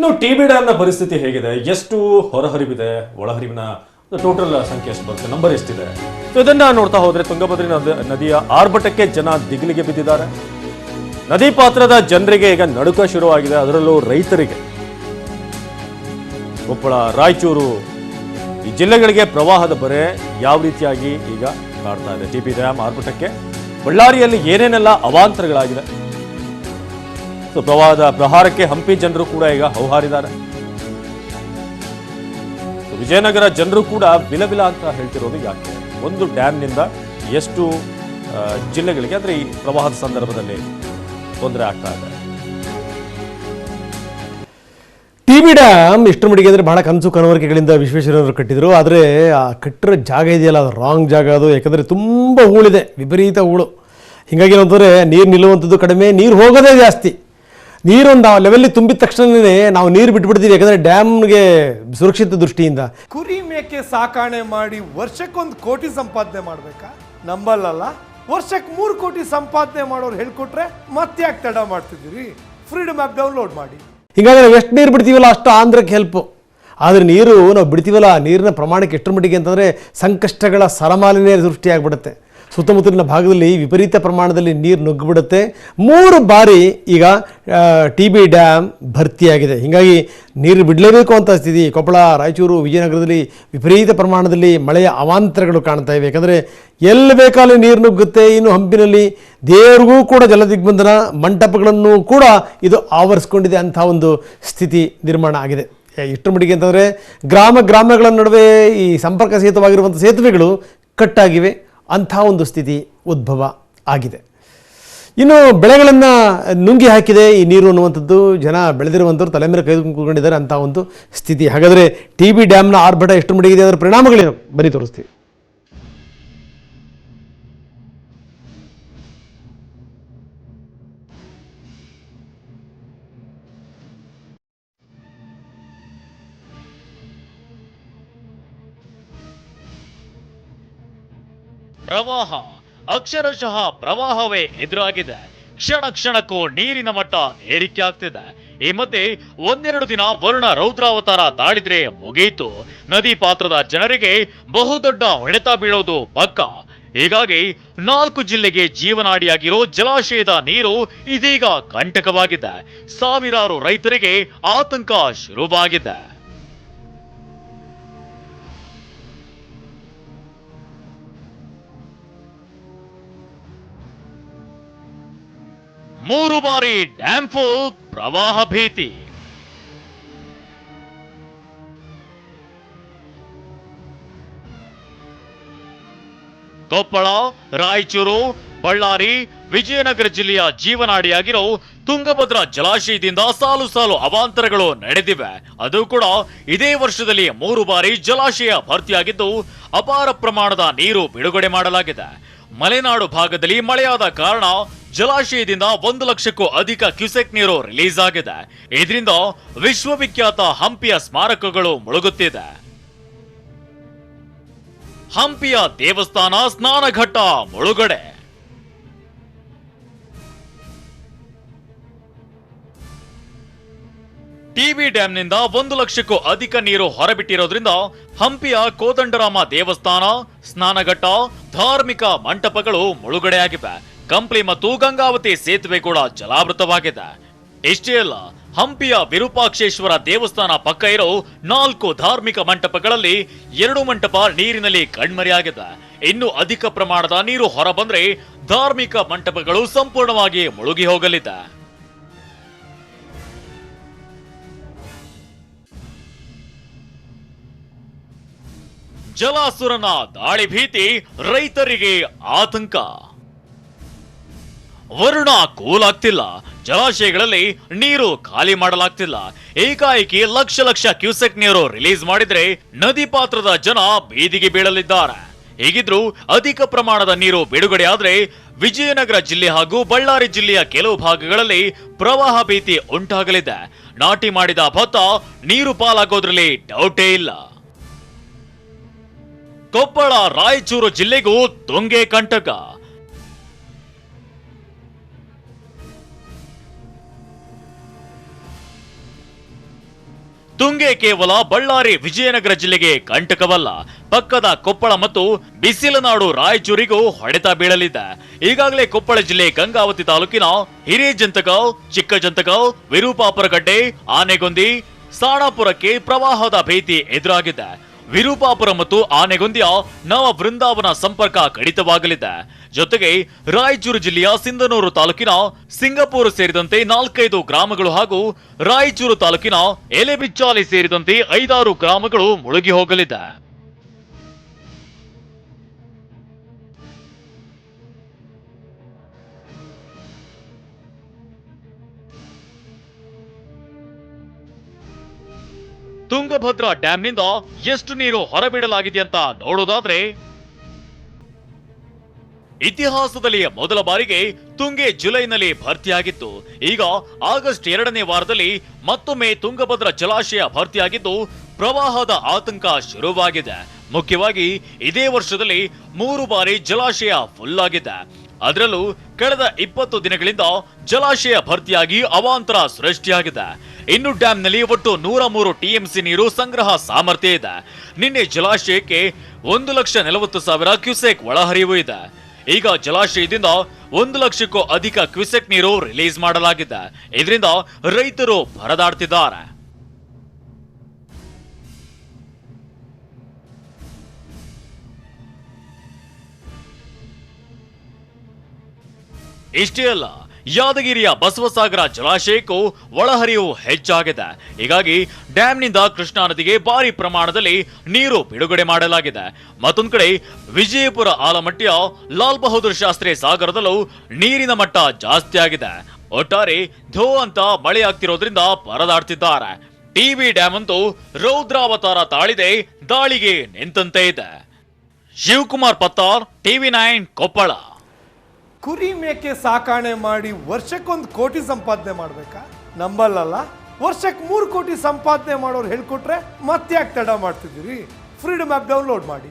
ಇನ್ನು T B ಡ್ಯಾಮ್ನ ಪರಿಸ್ಥಿತಿ ಹೇಗಿದೆ? ಎಷ್ಟು ಹೊರಹರಿವಿದೆ? ಒಳಹರಿವಿನ ಟೋಟಲ್ ಸಂಖ್ಯೆ ಎಷ್ಟು ಬರುತ್ತೆ? ನಂಬರ್ ಎಷ್ಟಿದೆ? ಇದನ್ನ ನೋಡ್ತಾ ಹೋದ್ರೆ ತುಂಗಭದ್ರಿ ನದ- ನದಿಯ ಆರ್ಭಟಕ್ಕೆ ಜನ ದಿಗಿಲಿಗೆ ಬಿದ್ದಿದ್ದಾರೆ. ನದಿ ಪಾತ್ರದ ಜನರಿಗೆ ಈಗ ನಡುಕ ಶುರುವಾಗಿದೆ. ಅದರಲ್ಲೂ ರೈತರಿಗೆ. ಕೊಪ್ಪಳ, ರಾಯಚೂರು ಈ ಜಿಲ್ಲೆಗಳಿಗೆ ಪ್ರವಾಹದ ಬರೆ ಯಾವ ರೀತಿಯಾಗಿ ಈಗ ಕಾಡ್ತಾ ಇದೆ? ಟಿ ಬಿ ಡ್ಯಾಮ್ ಆರ್ಭಟಕ್ಕೆ. ಬಳ್ಳಾರಿಯಲ್ಲಿ ಏನೇನೆಲ್ಲ ಅವಾಂತರಗಳಾಗಿದೆ ಸೊ ಪ್ರವಾಹದ ಪ್ರಹಾರಕ್ಕೆ ಹಂಪಿ ಜನರು ಕೂಡ ಈಗ ಹೌಹಾರಿದ್ದಾರೆ. ವಿಜಯನಗರ ಜನರು ಕೂಡ ಬಿಲಬಿಲ ಅಂತ ಹೇಳ್ತಿರೋದು ಯಾಕೆ? ಒಂದು ಡ್ಯಾಮ್ನಿಂದ ಎಷ್ಟು ಜಿಲ್ಲೆಗಳಿಗೆ ಅಂದ್ರೆ ಈ ಪ್ರವಾಹದ ಸಂದರ್ಭದಲ್ಲಿ ತೊಂದರೆ ಆಗ್ತಾ ಇದೆ. ಟಿ ಬಿ ಡ್ಯಾಮ್ ಇಷ್ಟರ ಮಡಿಗೆ ಅಂದರೆ ಬಹಳ ಕನಸು ಕನವರಿಕೆಗಳಿಂದ ವಿಶ್ವೇಶ್ವರಯ್ಯನವರು ಕಟ್ಟಿದ್ರು. ಆದರೆ ಆ ಕಟ್ಟಿರೋ ಜಾಗ ಇದೆಯಲ್ಲ, ಅದು ರಾಂಗ್ ಜಾಗ ಅದು. ಯಾಕಂದರೆ ತುಂಬ ಹೂಳಿದೆ, ವಿಪರೀತ ಹೂಳು. ಹೀಗಾಗಿ ಏನಂತಂದರೆ ನೀರು ನಿಲ್ಲುವಂಥದ್ದು ಕಡಿಮೆ, ನೀರು ಹೋಗೋದೇ ಜಾಸ್ತಿ. ನೀರೊಂದು ಆ ಲೆವೆಲ್ಲಿ ತುಂಬಿದ ತಕ್ಷಣನೇ ನಾವು ನೀರು ಬಿಟ್ಬಿಡ್ತೀವಿ ಯಾಕಂದ್ರೆ ಡ್ಯಾಮ್ಗೆ ಸುರಕ್ಷಿತ ದೃಷ್ಟಿಯಿಂದ. ಕುರಿ ಮೇಕೆ ಸಾಕಾಣೆ ಮಾಡಿ ವರ್ಷಕ್ಕೊಂದು ಕೋಟಿ ಸಂಪಾದನೆ ಮಾಡ್ಬೇಕಾ? ನಂಬಲ್ಲಲ್ಲ. ವರ್ಷಕ್ಕೆ ಮೂರು ಕೋಟಿ ಸಂಪಾದನೆ ಮಾಡೋರು ಹೇಳ್ಕೊಟ್ರೆ ಮತ್ತೆ ಯಾಕೆ ತಡ ಮಾಡ್ತಿದ್ದೀರಿ? ಫ್ರೀಡಮ್ ಆ್ಯಪ್ ಡೌನ್ಲೋಡ್ ಮಾಡಿ. ಹಿಂಗಾದ್ರೆ ಎಷ್ಟು ನೀರು ಬಿಡ್ತೀವಲ್ಲ ಅಷ್ಟು ಆಂಧ್ರಕ್ಕೆ ಹೆಲ್ಪ್ ಆದರೆ ನೀರು ನಾವು ಬಿಡ್ತೀವಲ್ಲ ನೀರಿನ ಪ್ರಮಾಣಕ್ಕೆ ಎಷ್ಟರ ಮಟ್ಟಿಗೆ ಅಂತಂದರೆ ಸಂಕಷ್ಟಗಳ ಸರಮಾಲಿನ್ಯ ಸೃಷ್ಟಿಯಾಗ್ಬಿಡುತ್ತೆ ಸುತ್ತಮುತ್ತಲಿನ ಭಾಗದಲ್ಲಿ ವಿಪರೀತ ಪ್ರಮಾಣದಲ್ಲಿ ನೀರು ನುಗ್ಗಿಬಿಡುತ್ತೆ. ಮೂರು ಬಾರಿ ಈಗ ಟಿ ಬಿ ಡ್ಯಾಮ್ ಭರ್ತಿಯಾಗಿದೆ. ಹೀಗಾಗಿ ನೀರು ಬಿಡಲೇಬೇಕು ಅಂತ ಸ್ಥಿತಿ. ಕೊಪ್ಪಳ, ರಾಯಚೂರು, ವಿಜಯನಗರದಲ್ಲಿ ವಿಪರೀತ ಪ್ರಮಾಣದಲ್ಲಿ ಮಳೆಯ ಅವಾಂತರಗಳು ಕಾಣ್ತಾ ಇವೆ. ಯಾಕಂದರೆ ಎಲ್ಲಿ ಬೇಕಾದ್ರೆ ನೀರು ನುಗ್ಗುತ್ತೆ. ಇನ್ನು ಹಂಪಿನಲ್ಲಿ ದೇವರಿಗೂ ಕೂಡ ಜಲದಿಗ್ಬಂಧನ, ಮಂಟಪಗಳನ್ನು ಕೂಡ ಇದು ಆವರಿಸ್ಕೊಂಡಿದೆ ಅಂಥ ಒಂದು ಸ್ಥಿತಿ ನಿರ್ಮಾಣ ಆಗಿದೆ. ಇಷ್ಟರ ಮಟ್ಟಿಗೆ ಅಂತಂದರೆ ಗ್ರಾಮ ಗ್ರಾಮಗಳ ನಡುವೆ ಈ ಸಂಪರ್ಕ ಸಹಿತವಾಗಿರುವಂಥ ಸೇತುವೆಗಳು ಕಟ್ಟಾಗಿವೆ. ಅಂಥ ಒಂದು ಸ್ಥಿತಿ ಉದ್ಭವ ಆಗಿದೆ. ಇನ್ನು ಬೆಳೆಗಳನ್ನು ನುಂಗಿ ಹಾಕಿದೆ ಈ ನೀರು ಅನ್ನುವಂಥದ್ದು ಜನ ಬೆಳೆದಿರುವಂಥವ್ರು ತಲೆ ಮೇಲೆ ಕೈ ಕೂತ್ಕೊಂಡಿದ್ದಾರೆ ಅಂಥ ಒಂದು ಸ್ಥಿತಿ. ಹಾಗಾದರೆ ಟಿ ಬಿ ಡ್ಯಾಮ್ನ ಆರ್ಭಟ ಎಷ್ಟು ಮಟ್ಟಿಗಿದೆ ಅದರ ಪರಿಣಾಮಗಳೇನು? ಬರೀ ತೋರಿಸ್ತೀವಿ. ಪ್ರವಾಹ. ಅಕ್ಷರಶಃ ಪ್ರವಾಹವೇ ಎದುರಾಗಿದೆ. ಕ್ಷಣ ಕ್ಷಣಕ್ಕೂ ನೀರಿನ ಮಟ್ಟ ಏರಿಕೆ ಆಗ್ತಿದೆ. ಈ ಮಧ್ಯೆ ಒಂದೆರಡು ದಿನ ವರುಣ ರೌದ್ರಾವತಾರ ತಾಳಿದ್ರೆ ಮುಗಿಯಿತು ನದಿ ಪಾತ್ರದ ಜನರಿಗೆ ಬಹುದೊಡ್ಡ ಹೊಡೆತ ಬೀಳೋದು ಪಕ್ಕ. ಹೀಗಾಗಿ ನಾಲ್ಕು ಜಿಲ್ಲೆಗೆ ಜೀವನಾಡಿಯಾಗಿರೋ ಜಲಾಶಯದ ನೀರು ಇದೀಗ ಕಂಟಕವಾಗಿದೆ. ಸಾವಿರಾರು ರೈತರಿಗೆ ಆತಂಕ ಶುರುವಾಗಿದೆ. ಮೂರು ಬಾರಿ ಡ್ಯಾಂಪು ಪ್ರವಾಹ ಭೀತಿ. ಕೊಪ್ಪಳ, ರಾಯಚೂರು, ಬಳ್ಳಾರಿ, ವಿಜಯನಗರ ಜಿಲ್ಲೆಯ ಜೀವನಾಡಿಯಾಗಿರೋ ತುಂಗಭದ್ರಾ ಜಲಾಶಯದಿಂದ ಸಾಲು ಸಾಲು ಅವಾಂತರಗಳು ನಡೆದಿವೆ. ಅದು ಕೂಡ ಇದೇ ವರ್ಷದಲ್ಲಿ ಮೂರು ಬಾರಿ ಜಲಾಶಯ ಭರ್ತಿಯಾಗಿದ್ದು ಅಪಾರ ಪ್ರಮಾಣದ ನೀರು ಬಿಡುಗಡೆ ಮಾಡಲಾಗಿದೆ. ಮಲೆನಾಡು ಭಾಗದಲ್ಲಿ ಮಳೆಯಾದ ಕಾರಣ ಜಲಾಶಯದಿಂದ ಒಂದು ಲಕ್ಷಕ್ಕೂ ಅಧಿಕ ಕ್ಯೂಸೆಕ್ ನೀರು ರಿಲೀಸ್ ಆಗಿದೆ. ಇದರಿಂದ ವಿಶ್ವವಿಖ್ಯಾತ ಹಂಪಿಯ ಸ್ಮಾರಕಗಳು ಮುಳುಗುತ್ತಿದೆ. ಹಂಪಿಯ ದೇವಸ್ಥಾನ ಸ್ನಾನಘಟ್ಟ ಮುಳುಗಡೆ. ಟಿಬಿ ಡ್ಯಾಂನಿಂದ ಒಂದು ಲಕ್ಷಕ್ಕೂ ಅಧಿಕ ನೀರು ಹೊರಬಿಟ್ಟಿರೋದ್ರಿಂದ ಹಂಪಿಯ ಕೋದಂಡರಾಮ ದೇವಸ್ಥಾನ, ಸ್ನಾನಘಟ್ಟ, ಧಾರ್ಮಿಕ ಮಂಟಪಗಳು ಮುಳುಗಡೆಯಾಗಿವೆ. ಕಂಪ್ಲಿ ಮತ್ತು ಗಂಗಾವತಿ ಸೇತುವೆ ಕೂಡ ಜಲಾವೃತವಾಗಿದೆ. ಇಷ್ಟೇ ಅಲ್ಲ ಹಂಪಿಯ ವಿರೂಪಾಕ್ಷೇಶ್ವರ ದೇವಸ್ಥಾನ ಪಕ್ಕ ಇರೋ ನಾಲ್ಕು ಧಾರ್ಮಿಕ ಮಂಟಪಗಳಲ್ಲಿ ಎರಡು ಮಂಟಪ ನೀರಿನಲ್ಲಿ ಕಣ್ಮರೆಯಾಗಿದೆ. ಇನ್ನು ಅಧಿಕ ಪ್ರಮಾಣದ ನೀರು ಹೊರಬಂದ್ರೆ ಧಾರ್ಮಿಕ ಮಂಟಪಗಳು ಸಂಪೂರ್ಣವಾಗಿ ಮುಳುಗಿ ಹೋಗಲಿದೆ. ಜಲಾಸುರನ ದಾಳಿ ಭೀತಿ ರೈತರಿಗೆ ಆತಂಕ. ವರುಣ ಕೂಲಾಗ್ತಿಲ್ಲ. ಜಲಾಶಯಗಳಲ್ಲಿ ನೀರು ಖಾಲಿ ಮಾಡಲಾಗ್ತಿಲ್ಲ. ಏಕಾಏಕಿ ಲಕ್ಷ ಲಕ್ಷ ಕ್ಯೂಸೆಕ್ ನೀರು ರಿಲೀಸ್ ಮಾಡಿದ್ರೆ ನದಿ ಪಾತ್ರದ ಜನ ಬೀದಿಗೆ ಬೀಳಲಿದ್ದಾರೆ. ಹೀಗಿದ್ರು ಅಧಿಕ ಪ್ರಮಾಣದ ನೀರು ಬಿಡುಗಡೆ ಆದ್ರೆ ವಿಜಯನಗರ ಜಿಲ್ಲೆ ಹಾಗೂ ಬಳ್ಳಾರಿ ಜಿಲ್ಲೆಯ ಕೆಲವು ಭಾಗಗಳಲ್ಲಿ ಪ್ರವಾಹ ಭೀತಿ ಉಂಟಾಗಲಿದೆ. ನಾಟಿ ಮಾಡಿದ ಭತ್ತ ನೀರು ಪಾಲಾಗೋದ್ರಲ್ಲಿ ಡೌಟೇ ಇಲ್ಲ. ಕೊಪ್ಪಳ ರಾಯಚೂರು ಜಿಲ್ಲೆಗೂ ತುಂಗೆ ಕಂಟಕ. ತುಂಗೆ ಕೇವಲ ಬಳ್ಳಾರಿ ವಿಜಯನಗರ ಜಿಲ್ಲೆಗೆ ಕಂಟಕವಲ್ಲ. ಪಕ್ಕದ ಕೊಪ್ಪಳ ಮತ್ತು ಬಿಸಿಲನಾಡು ರಾಯಚೂರಿಗೂ ಹೊಡೆತ ಬೀಳಲಿದೆ. ಈಗಾಗಲೇ ಕೊಪ್ಪಳ ಜಿಲ್ಲೆ ಗಂಗಾವತಿ ತಾಲೂಕಿನ ಹಿರೇಜಂತಗಾಂವ್ ಚಿಕ್ಕಜಂತಕಾವ್ ವಿರೂಪಾಪುರಗಡ್ಡೆ, ಆನೆಗೊಂದಿ, ಸಾಣಾಪುರಕ್ಕೆ ಪ್ರವಾಹದ ಭೀತಿ ಎದುರಾಗಿದೆ. ವಿರೂಪಾಪುರ ಮತ್ತು ಆನೆಗೊಂದಿಯ ನವ ಬೃಂದಾವನ ಸಂಪರ್ಕ ಕಡಿತವಾಗಲಿದೆ. ಜೊತೆಗೆ ರಾಯಚೂರು ಜಿಲ್ಲೆಯ ಸಿಂಧನೂರು ತಾಲೂಕಿನ ಸಿಂಗಾಪುರ ಸೇರಿದಂತೆ ನಾಲ್ಕೈದು ಗ್ರಾಮಗಳು ಹಾಗೂ ರಾಯಚೂರು ತಾಲೂಕಿನ ಎಲೆಬಿಚ್ಚಾಲಿ ಸೇರಿದಂತೆ ಐದಾರು ಗ್ರಾಮಗಳು ಮುಳುಗಿ ಹೋಗಲಿದೆ. ತುಂಗಭದ್ರಾ ಡ್ಯಾಂನಿಂದ ಎಷ್ಟು ನೀರು ಹೊರಬಿಡಲಾಗಿದೆ ಅಂತ ನೋಡೋದಾದ್ರೆ ಇತಿಹಾಸದಲ್ಲಿ ಮೊದಲ ಬಾರಿಗೆ ತುಂಗೆ ಜುಲೈನಲ್ಲಿ ಭರ್ತಿಯಾಗಿತ್ತು. ಈಗ ಆಗಸ್ಟ್ ಎರಡನೇ ವಾರದಲ್ಲಿ ಮತ್ತೊಮ್ಮೆ ತುಂಗಭದ್ರಾ ಜಲಾಶಯ ಭರ್ತಿಯಾಗಿದ್ದು ಪ್ರವಾಹದ ಆತಂಕ ಶುರುವಾಗಿದೆ. ಮುಖ್ಯವಾಗಿ ಇದೇ ವರ್ಷದಲ್ಲಿ ಮೂರು ಬಾರಿ ಜಲಾಶಯ ಫುಲ್ ಆಗಿದೆ ಅದರಲ್ಲೂ ಕಳೆದ ಇಪ್ಪತ್ತು ದಿನಗಳಿಂದ ಜಲಾಶಯ ಭರ್ತಿಯಾಗಿ ಅವಾಂತರ ಸೃಷ್ಟಿಯಾಗಿದೆ. ಇನ್ನು ಡ್ಯಾಂನಲ್ಲಿ ಒಟ್ಟು ನೂರ ಮೂರು ಟಿಎಂಸಿ ನೀರು ಸಂಗ್ರಹ ಸಾಮರ್ಥ್ಯ ಇದೆ. ನಿನ್ನೆ ಜಲಾಶಯಕ್ಕೆ ಒಂದು ಲಕ್ಷ ನಲವತ್ತು ಸಾವಿರ ಕ್ಯೂಸೆಕ್ ಒಳಹರಿವು ಇದೆ. ಈಗ ಜಲಾಶಯದಿಂದ ಒಂದು ಲಕ್ಷಕ್ಕೂ ಅಧಿಕ ಕ್ಯೂಸೆಕ್ ನೀರು ರಿಲೀಸ್ ಮಾಡಲಾಗಿದೆ. ಇದರಿಂದ ರೈತರು ಪರದಾಡ್ತಿದ್ದಾರೆ. ಇಷ್ಟೇ ಅಲ್ಲ ಯಾದಗಿರಿಯ ಬಸವಸಾಗರ ಜಲಾಶಯಕ್ಕೂ ಒಳಹರಿವು ಹೆಚ್ಚಾಗಿದೆ. ಹೀಗಾಗಿ ಡ್ಯಾಂನಿಂದ ಕೃಷ್ಣಾ ನದಿಗೆ ಭಾರಿ ಪ್ರಮಾಣದಲ್ಲಿ ನೀರು ಬಿಡುಗಡೆ ಮಾಡಲಾಗಿದೆ. ಮತ್ತೊಂದು ಕಡೆ ವಿಜಯಪುರ ಆಲಮಟ್ಟಿಯ ಲಾಲ್ ಬಹದ್ದೂರ್ ಶಾಸ್ತ್ರಿ ಸಾಗರದಲ್ಲೂ ನೀರಿನ ಮಟ್ಟ ಜಾಸ್ತಿ ಆಗಿದೆ. ಒಟ್ಟಾರೆ ಧೋ ಅಂತ ಮಳೆ ಆಗ್ತಿರೋದ್ರಿಂದ ಪರದಾಡ್ತಿದ್ದಾರೆ. ಟಿವಿ ಡ್ಯಾಮ್ ಅಂತೂ ರೌದ್ರಾವತಾರ ತಾಳಿದೆ, ದಾಳಿಗೆ ನಿಂತಂತೆ ಇದೆ. Shivakumar Pattar, TV nine Koppal. ಕುರಿ ಮೇಕೆ ಸಾಕಾಣೆ ಮಾಡಿ ವರ್ಷಕ್ಕೊಂದು ಕೋಟಿ ಸಂಪಾದನೆ ಮಾಡ್ಬೇಕಾ? ನಂಬಲ್ಲಲ್ಲ. ವರ್ಷಕ್ಕೆ ಮೂರು ಕೋಟಿ ಸಂಪಾದನೆ ಮಾಡೋರು ಹೇಳ್ಕೊಟ್ರೆ ಮತ್ತೆ ಯಾಕೆ ತಡ ಮಾಡ್ತಿದ್ದೀರಿ? ಫ್ರೀಡಮ್ ಆ್ಯಪ್ ಡೌನ್ಲೋಡ್ ಮಾಡಿ.